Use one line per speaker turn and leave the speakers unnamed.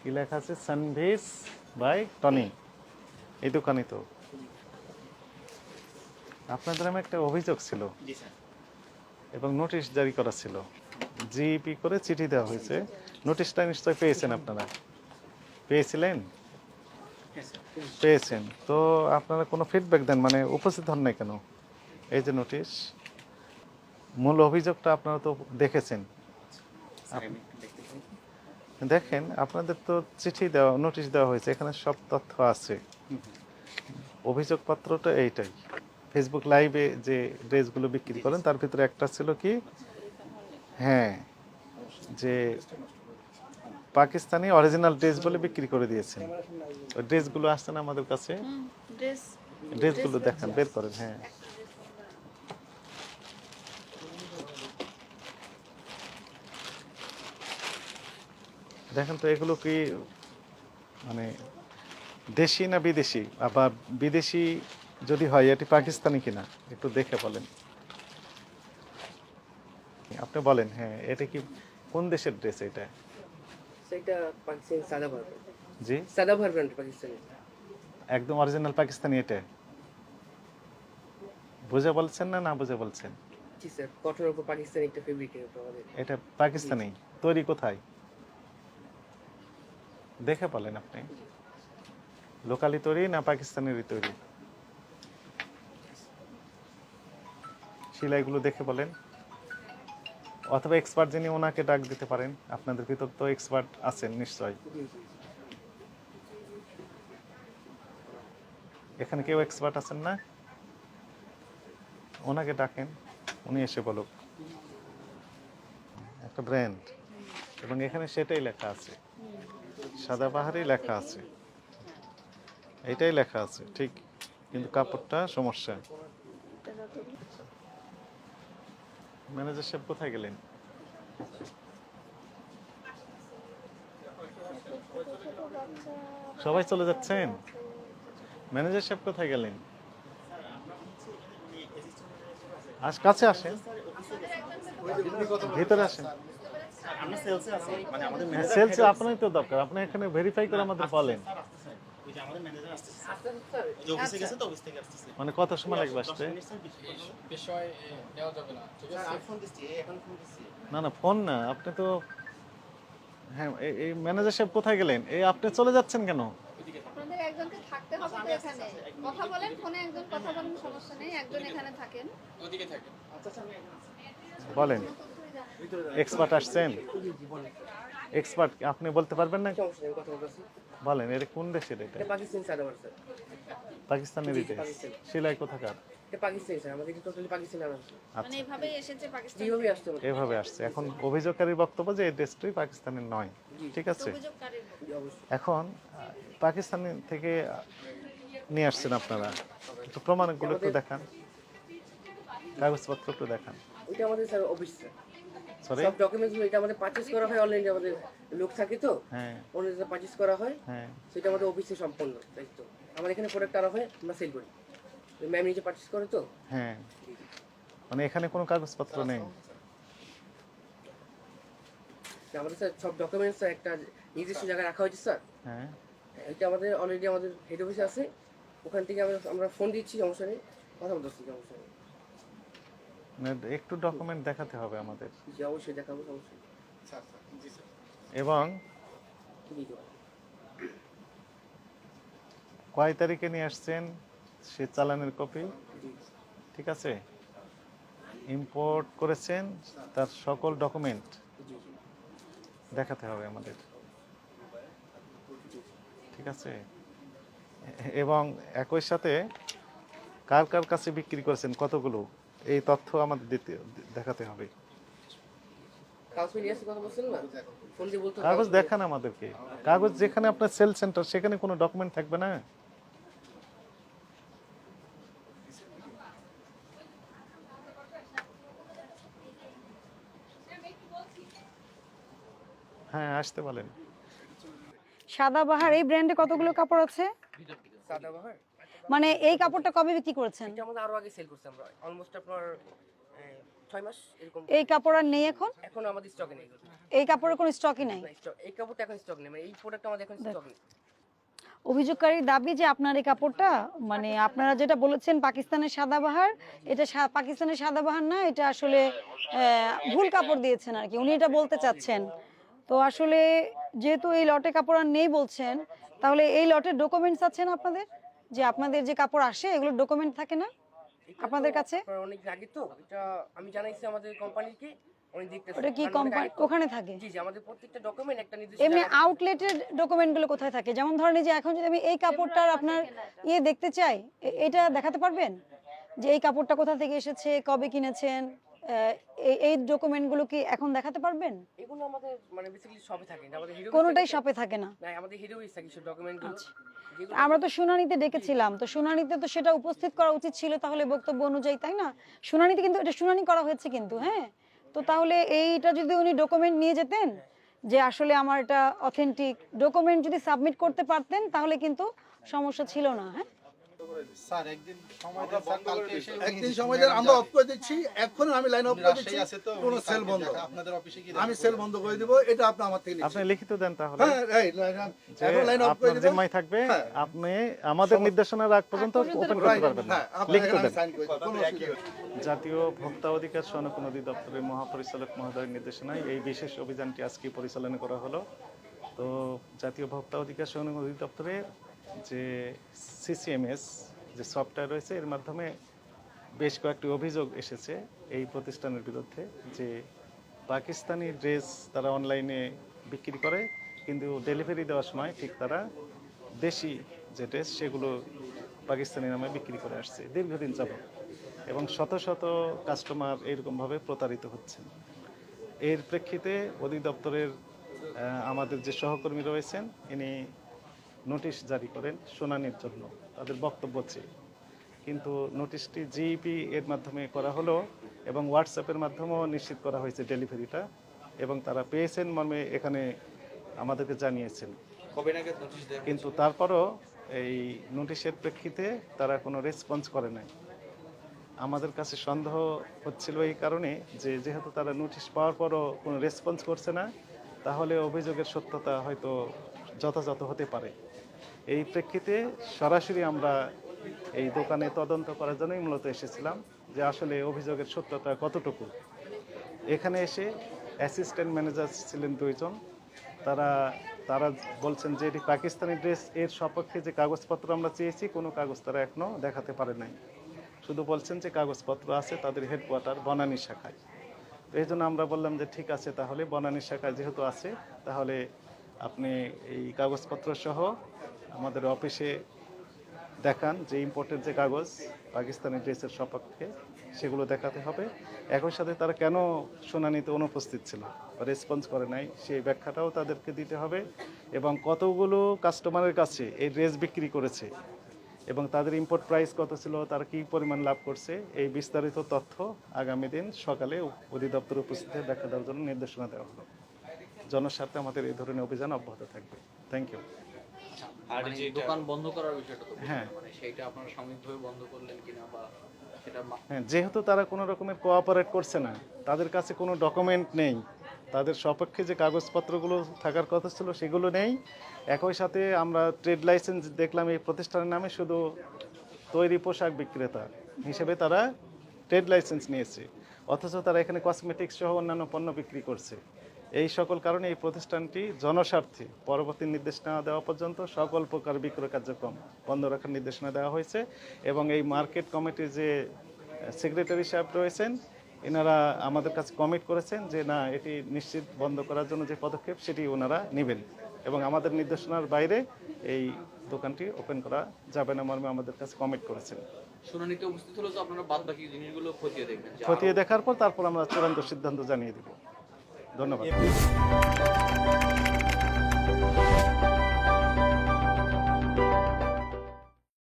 কি লেখা আছে? সানভিস বাই টনি এই দোকানে তো। আপনাদের নামে একটা অভিযোগ ছিল। এবং নোটিশ জারি করা ছিল। জিপি করে চিঠি দেওয়া হয়েছে। নোটিশটা নিশ্চয় পেয়েছেন আপনারা? পেয়েছিলেন?
হ্যাঁ
পেয়েছেন। তো আপনারা কোনো ফিডব্যাক দেন? মানে উপস্থিত হন নাই কেন? এই যে নোটিশ। মূল অভিযোগটা আপনারা তো দেখেছেন
স্যার আমি একটু দেখতে পারি
দেখেন আপনাদের তো চিঠি দেওয়া নোটিশ দেওয়া হয়েছে এখানে সব তথ্য আছে। অভিযোগপত্রটা এইটাই। ফেসবুক লাইভে যে ড্রেসগুলো বিক্রি করেন তার ভিতরে একটা ছিল কি? হ্যাঁ যে পাকিস্তানি অরিজিনাল ড্রেস বলে বিক্রি করে দিয়েছেন। ওই ড্রেসগুলো আসছে না আমাদের কাছে? ড্রেসগুলো দেখান বের করেন হ্যাঁ। দেখেন তো এগুলো কি মানে দেশি না বিদেশি? আবার বিদেশি যদি হয় এটি পাকিস্তানি কিনা? একটু দেখে বলেন। আপনি বলেন হ্যাঁ এটা কি কোন দেশের ড্রেস এটা?
সেটা পাকিস্তানি
জি?
পাকিস্তানি।
একদম অরিজিনাল পাকিস্তানি এটা? বুঝে বলছেন না না বুঝে বলছেন?
জি স্যার কটনের উপর পাকিস্তানি একটা ফেব্রিকের উপর
এটা পাকিস্তানি? তৈরি কোথায়? দেখে বলেন আপনি। লোকালি তৈরি না পাকিস্তানেরই তৈরি? সেলাইগুলো দেখে বলেন। অথবা এক্সপার্ট যিনি ওনাকে ডাক দিতে পারেন, আপনাদের ভিতর তো এক্সপার্ট আছেন নিশ্চয় এখানে কেউ এক্সপার্ট আছেন না? ওনাকে ডাকেন, উনি এসে বলুক। একটা ব্র্যান্ড এবং এখানে সেটাই লেখা আছে। সাদা পাহাড়ি লেখা আছে। এটাই লেখা আছে, ঠিক। কিন্তু কাপড়টা সমস্যা। ম্যানেজার সাহেব কোথায় গেলেন? সবাই চলে যাচ্ছেন? ম্যানেজার সাহেব কোথায় গেলেন? আজ কাছে আসেন। ভিতরে আসেন।
সেলসে আছি মানে আমাদের ম্যানেজার
সেলস আপনারই তো দরকার। আপনি এখানে ভেরিফাই করে আমাদের বলেন।
ওই যে আমাদের ম্যানেজার আসছে ওই যে অফিসে গেছে তো অফিস থেকে আসছে
মানে কত সময় লাগবে আসতে?
বিষয় এ, দেওয়া যাবে না ঠিক আছে?
আমি ফোন দিচ্ছি এখন ফোন দিচ্ছি।
না না ফোন না আপনি তো হ্যাঁ এই- এই ম্যানেজার সাহেব কোথায় গেলেন? এই আপনি চলে যাচ্ছেন কেন?
আপনাদের একজনকে থাকতে হবে তো এখানে। কথা বলেন ফোনে একজন কথা বলেন সমস্যা নেই একজন এখানে থাকেন।
ওদিকে থাকে
বলেন। এক্সপার্ট আসছেন? এক্সপার্ট আপনি বলতে পারবেন না? বলেন এটা কোন দেশের এটা?
এটা পাকিস্তানি সাদাভার স্যার।
পাকিস্তানের
পাকিস্তান।
সেলাই কোথাকার?
এটা পাকিস্তানি স্যার। আমাদের টোটালি পাকিস্তানি আনা
মানে
আচ্ছা
হবে
এভাবে আসছে। এখন অভিযোগকারীর বক্তব্য যে এই ড্রেসটি পাকিস্তানের নয়। ঠিক আছে? এখন পাকিস্তান থেকে নিয়ে আসছেন আপনারা। একটু প্রমাণগুলো একটু দেখান। কাগজপত্র একটু দেখান।
এটা আমাদের স্যার অফিস স্যার।
সরি
সব ডকুমেন্টস এটা আমাদের পারচেজ করা হয় অনলাইনে আমাদের লোক থাকে তো
হ্যাঁ।
অনলাইনে পারচেজ করা হয়।
হ্যাঁ।
সেটা আমাদের অফিসে সম্পন্ন দায়িত্ব আমাদের এখানে প্রোডাক্ট আনা হয় আমরা সেল করি। ম্যাম নিজে পারচেজ করে তো?
হ্যাঁ। মানে এখানে কোনো কাগজপত্র নেই?
আমাদের স্যার সব ডকুমেন্টস একটা নির্দিষ্ট জায়গায় রাখা হয়েছে স্যার
হ্যাঁ।
এটা আমাদের অলরেডি আমাদের হেড অফিসে আছে। ওখান থেকে আমরা আমরা ফোন দিচ্ছি সমস্যা নেই। কথা বলতে সমস্যা নেই।
একটু ডকুমেন্ট দেখাতে হবে আমাদের।
জি অবশ্যই দেখাবো নেই
এবং
জি।
কয় তারিখে নিয়ে আসছেন? সে চালানের কপি? ঠিক আছে? ইম্পোর্ট করেছেন? তার সকল ডকুমেন্ট দেখাতে হবে আমাদের। ঠিক আছে? এবং একই সাথে কার কার কাছে বিক্রি করেছেন? কতগুলো? এই তথ্য আমাদের দিতে দেখাতে হবে।
কাগজ নিয়ে আসতে কথা বলছেন না? ফোন দিয়ে বলতে
কাগজ দেখান আমাদেরকে। কাগজ যেখানে আপনার সেল সেন্টার সেখানে কোনো ডকুমেন্ট থাকবে না? হ্যাঁ আসতে বলেন
সাদাবাহার এই ব্র্যান্ডে কতগুলো কাপড় আছে?
সাদাবাহার
মানে এই কাপড়টা কবে বিক্রি করেছেন?
এটা আমাদের আরও আগে সেল করছি আমরা। অলমোস্ট আপনার ছয় মাস এরকম।
এই কাপড় আর নেই এখন?
এখন আমাদের স্টকে নেই।
এই কাপড়ের কোনো স্টকই নাই?
এই কাপড়টা এখন স্টক নেই। মানে এই প্রোডাক্ট আমাদের এখন স্টক নেই।
অভিযোগকারীর দাবি যে আপনার এই কাপড়টা মানে আপনারা যেটা বলেছেন পাকিস্তানের সাদাবাহার এটা পাকিস্তানের সাদাবাহার না এটা আসলে আহ, ভুল কাপড় দিয়েছেন আর কি। উনি এটা বলতে চাচ্ছেন। তো আসলে যেহেতু এই লটে কাপড় আর নেই বলছেন তাহলে এই লটের ডকুমেন্টস আছেন আপনাদের? যে আপনাদের যে কাপড় আসে এগুলোর ডকুমেন্ট থাকে না আপনাদের কাছে?
অনেক আগে তো এটা আমি জানাইছি আমাদের কোম্পানিকে
ওটা কি কোম্পানি ওখানে থাকে?
জি জি আমাদের প্রত্যেকটা ডকুমেন্ট একটা নির্দিষ্ট
এমনি আউটলেটের ডকুমেন্টগুলো কোথায় থাকে? যেমন ধরেন যে এখন যদি আমি এই কাপড়টার আপনার ইয়ে দেখতে চাই এটা দেখাতে পারবেন? যে এই কাপড়টা কোথা থেকে এসেছে কবে কিনেছেন? এই- এই ডকুমেন্টগুলো কি এখন দেখাতে পারবেন?
এগুলো আমাদের মানে বেসিক্যালি শপে থাকে না আমাদের হিরো
কোনোটাই শপে থাকে না।
না আমাদের হিরো থাকে সব ডকুমেন্টগুলো
আচ্ছা। আমরা তো শুনানিতে ডেকেছিলাম তো শুনানিতে তো সেটা উপস্থিত করা উচিত ছিল তাহলে বক্তব্য অনুযায়ী তাই না? শুনানিতে কিন্তু এটা শুনানি করা হয়েছে কিন্তু হ্যাঁ? তো তাহলে এইটা যদি উনি ডকুমেন্ট নিয়ে যেতেন যে আসলে আমার এটা অথেন্টিক ডকুমেন্ট যদি সাবমিট করতে পারতেন তাহলে কিন্তু সমস্যা ছিল না হ্যাঁ?
স্যার একদিন সময় দেন স্যার কালকে এসে
একদিন সময় দেন আমরা অফ করে দিচ্ছি। এখন আমি লাইন অফ করে দিচ্ছি।
রাজশাহী আছে তো
কোনো
উনি
সেল বন্ধ।
আপনাদের অফিসে কি
আমি সেল বন্ধ করে দিব এটা আপনি আমার থেকে
আপনি লিখিত দেন তাহলে।
হ্যাঁ এই লাইন-
যে
এখন লাইন অফ করে
আপনার থাকবে। আপনি আমাদের নির্দেশনার আগ পর্যন্ত ওপেন করতে পারবেন না। লিখিত দেন।
সাইন করে। দিন, কোনো অসুবিধা নেই।
জাতীয় ভোক্তা অধিকার সনক অধিদপ্তরের মহাপরিচালক মহোদয়ের নির্দেশনায় এই বিশেষ অভিযানটি আজকে পরিচালনা করা হলো। তো জাতীয় ভোক্তা অধিকার সনক অধিদপ্তরের যে সিসিএমএস যে সফটওয়্যার রয়েছে, এর মাধ্যমে বেশ কয়েকটি অভিযোগ এসেছে এই প্রতিষ্ঠানের বিরুদ্ধে যে পাকিস্তানি ড্রেস তারা অনলাইনে বিক্রি করে, কিন্তু ডেলিভারি দেওয়ার সময় ঠিক তারা দেশি যে ড্রেস সেগুলো পাকিস্তানি নামে বিক্রি করে আসছে দীর্ঘদিন যাবত এবং শত শত কাস্টমার এরকমভাবে প্রতারিত হচ্ছেন। এর প্রেক্ষিতে অধিদপ্তরের আমাদের যে সহকর্মী রয়েছেন, ইনি নোটিশ জারি করেন শুনানির জন্য। তাদের বক্তব্য চেয়ে কিন্তু নোটিশটি জিইপি এর মাধ্যমে করা হলো এবং হোয়াটসঅ্যাপের মাধ্যমেও নিশ্চিত করা হয়েছে ডেলিভারিটা এবং তারা পেয়েছেন মর্মে এখানে আমাদেরকে জানিয়েছেন। কিন্তু তারপরও এই নোটিশের প্রেক্ষিতে তারা কোনো রেসপন্স করে নাই। আমাদের কাছে সন্দেহ হচ্ছিল এই কারণে যে যেহেতু তারা নোটিশ পাওয়ার পরও কোনো রেসপন্স করছে না তাহলে অভিযোগের সত্যতা হয়তো যথাযথ হতে পারে। এই প্রেক্ষিতে সরাসরি আমরা এই দোকানে তদন্ত করার জন্যই মূলত এসেছিলাম যে আসলে অভিযোগের সত্যতা কতটুকু। এখানে এসে অ্যাসিস্ট্যান্ট ম্যানেজার ছিলেন দুইজন। তারা তারা বলছেন যে এটি পাকিস্তানি ড্রেস, এর সপক্ষে যে কাগজপত্র আমরা চেয়েছি, কোনো কাগজ তারা এখনও দেখাতে পারে নাই। শুধু বলছেন যে কাগজপত্র আছে তাদের হেডকোয়ার্টার বনানী শাখায়। তো এই জন্য আমরা বললাম যে ঠিক আছে, তাহলে বনানী শাখায় যেহেতু আছে, তাহলে আপনি এই কাগজপত্র সহ আমাদের অফিসে দেখান যে ইম্পোর্টের যে কাগজ পাকিস্তানি ড্রেসের সপক্ষে, সেগুলো দেখাতে হবে। একই সাথে তারা কেন শুনানিতে অনুপস্থিত ছিল রেসপন্স করে নাই, সেই ব্যাখ্যাটাও তাদেরকে দিতে হবে। এবং কতগুলো কাস্টমারের কাছে এই ড্রেস বিক্রি করেছে এবং তাদের ইম্পোর্ট প্রাইস কত ছিল, তারা কী পরিমাণ লাভ করছে, এই বিস্তারিত তথ্য আগামী দিন সকালে অধিদপ্তর উপস্থিত ব্যাখ্যা দেওয়ার জন্য নির্দেশনা দেওয়া হলো জনস্বার্থে আমাদের এই ধরনের অভিযান অব্যাহত থাকবে। থ্যাংক ইউ
মানে দোকান বন্ধ করার বিষয়টা তো
হ্যাঁ।
মানে সেইটা আপনারা সাময়িকভাবে বন্ধ করলেন কিনা বা
হ্যাঁ যেহেতু তারা কোনো রকমের কোঅপারেট করছে না তাদের কাছে কোনো ডকুমেন্ট নেই তাদের সপক্ষে যে কাগজপত্রগুলো থাকার কথা ছিল সেগুলো নেই। একই সাথে আমরা ট্রেড লাইসেন্স দেখলাম এই প্রতিষ্ঠানের নামে শুধু তৈরি পোশাক বিক্রেতা হিসেবে তারা ট্রেড লাইসেন্স নিয়েছে অথচ তারা এখানে কসমেটিক্স সহ অন্যান্য পণ্য বিক্রি করছে। এই সকল কারণে এই প্রতিষ্ঠানটি জনস্বার্থে পরবর্তী নির্দেশনা দেওয়া পর্যন্ত সকল প্রকার বিক্রয় কার্যক্রম বন্ধ রাখার নির্দেশনা দেওয়া হয়েছে এবং এই মার্কেট কমিটির যে সেক্রেটারি সাহেব রয়েছেন এনারা আমাদের কাছে কমিট করেছেন যে না এটি নিশ্চিত বন্ধ করার জন্য যে পদক্ষেপ সেটি ওনারা নেবেন এবং আমাদের নির্দেশনার বাইরে এই দোকানটি ওপেন করা যাবে না মর্মে আমাদের কাছে কমিট করেছেন।
শুনানিতে উপস্থিত হলে তো আপনারা বাদ বাকি জিনিসগুলো খতিয়ে দেখবেন
খতিয়ে দেখার পর তারপর আমরা চূড়ান্ত সিদ্ধান্ত জানিয়ে দেব। ধন্যবাদ।